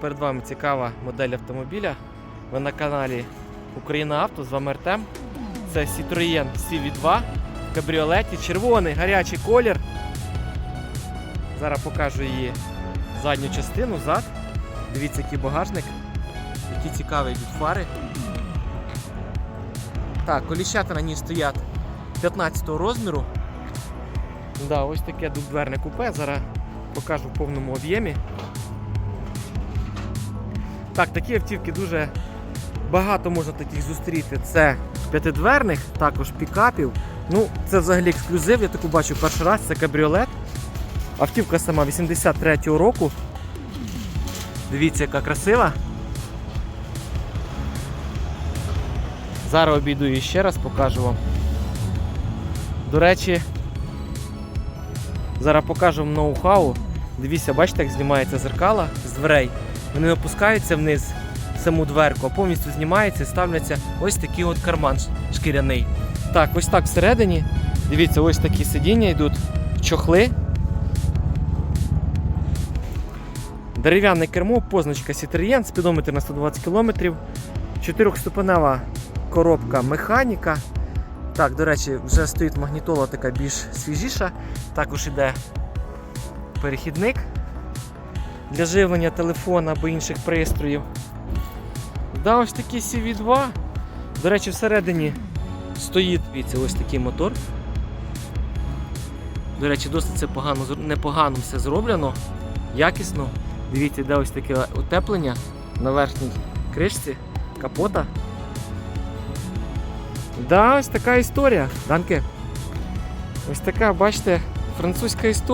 Перед вами цікава модель автомобіля. Ви на каналі Україна Авто, з вами Артем. Це Citroën CV2 в кабріолеті. Червоний гарячий колір. Зараз покажу її задню частину, зад. Дивіться, який багажник, які цікаві йдуть фари. Так, коліщата на ній стоять 15 розміру. Да, ось таке дводверне купе. Зараз покажу в повному об'ємі. Так, такі автівки дуже багато можна таких зустріти. Це п'ятидверних, також пікапів. Ну, це взагалі ексклюзив, я таку бачу перший раз, це кабріолет. Автівка сама 83-го року. Дивіться, яка красива. Зараз обійду її ще раз, покажу вам. До речі, зараз покажу вам ноу-хау. Дивіться, бачите, як знімається зеркала з дверей. Вони опускаються вниз саму дверку, а повністю знімається і ставляться ось такий от карман шкіряний. Так, ось так всередині. Дивіться, ось такі сидіння йдуть, чохли. Дерев'яне кермо, позначка Citroën, спідометр на 120 км, чотирьохступенева коробка механіка. Так, до речі, вже стоїть магнітола така більш свіжіша. Також іде перехідник для живлення телефона або інших пристроїв. Да, ось такий CV2. До речі, всередині стоїть дивіться, ось такий мотор. До речі, досить це погано, непогано все зроблено, якісно. Дивіться, де ось таке утеплення на верхній кришці капота. Да, ось така історія. Данки. Ось така, бачите, французька історія.